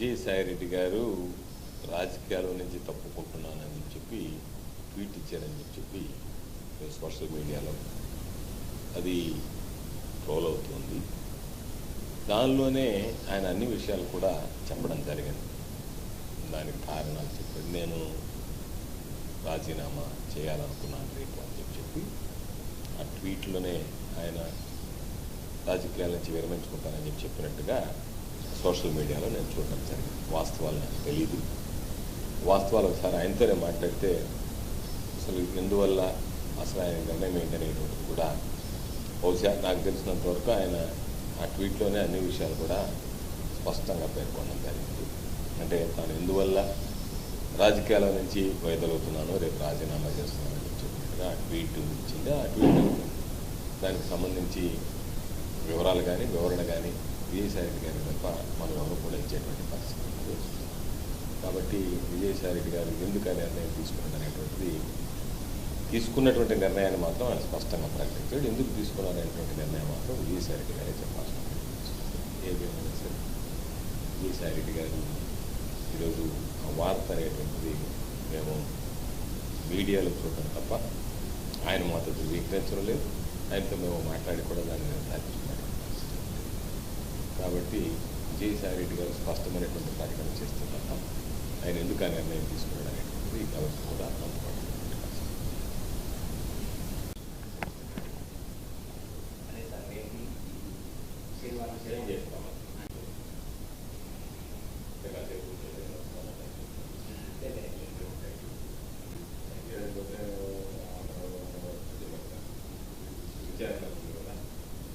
విజయసాయిరెడ్డి గారు రాజకీయాల నుంచి తప్పుకుంటున్నానని చెప్పి ట్వీట్ ఇచ్చారని చెప్పి సోషల్ మీడియాలో. అది ట్రోల్ అవుతుంది. దానిలోనే ఆయన అన్ని విషయాలు కూడా చెప్పడం జరిగింది. దానికి కారణాలు చెప్పి నేను రాజీనామా చేయాలనుకున్నాను రేపు అని చెప్పి చెప్పి ఆ ట్వీట్లోనే ఆయన రాజకీయాల నుంచి విరమించుకుంటానని చెప్పి చెప్పినట్టుగా సోషల్ మీడియాలో నేను చూడడం జరిగింది. వాస్తవాలు నాకు తెలియదు వాస్తవాలు ఒకసారి ఆయనతోనే మాట్లాడితే అసలు ఎందువల్ల అసలు ఆయన నిర్ణయం ఏంటనేటువంటిది కూడా బహుశా నాకు తెలిసినంత వరకు ఆయన ఆ ట్వీట్లోనే అన్ని విషయాలు కూడా స్పష్టంగా పేర్కొనడం జరిగింది. అంటే తాను ఎందువల్ల రాజకీయాల నుంచి వైదొలుగుతున్నాను రేపు రాజీనామా చేస్తున్నానని చెప్పినట్టుగా ఆ ట్వీట్ ఇచ్చింది. ఆ ట్వీట్ దానికి సంబంధించి వివరాలు కానీ వివరణ కానీ విజయసాయిరెడ్డి గారి తప్ప మనం ఎవరు కూడా ఇచ్చేటువంటి పరిస్థితి లేదు. కాబట్టి విజయసాయిరెడ్డి గారు ఎందుకు ఆ నిర్ణయం తీసుకున్నారు అనేటువంటిది తీసుకున్నటువంటి నిర్ణయాన్ని మాత్రం ఆయన స్పష్టంగా ప్రకటించాడు. ఎందుకు తీసుకున్నారనేటువంటి నిర్ణయం మాత్రం విజయసాయిరెడ్డి గారే చెప్పాల్సిన ఏమైనా సరే విజయసాయిరెడ్డి గారు ఈరోజు ఆ వార్త అనేటువంటిది మేము మీడియాలో చూడడం తప్ప ఆయన మద్దతు స్వీకరించడం లేదు. ఆయనతో మేము మాట్లాడి కూడా దాన్ని నిర్ధారించుకున్నటువంటి కాబట్టి విజయసాయిరెడ్డి గారు స్పష్టమైనటువంటి ప్రకటన చేస్తే తప్ప ఆయన ఎందుకు ఆ నిర్ణయం తీసుకున్నాడు అనేటువంటిది ఎవరికి కూడా అందుబాటులో చేస్తాం?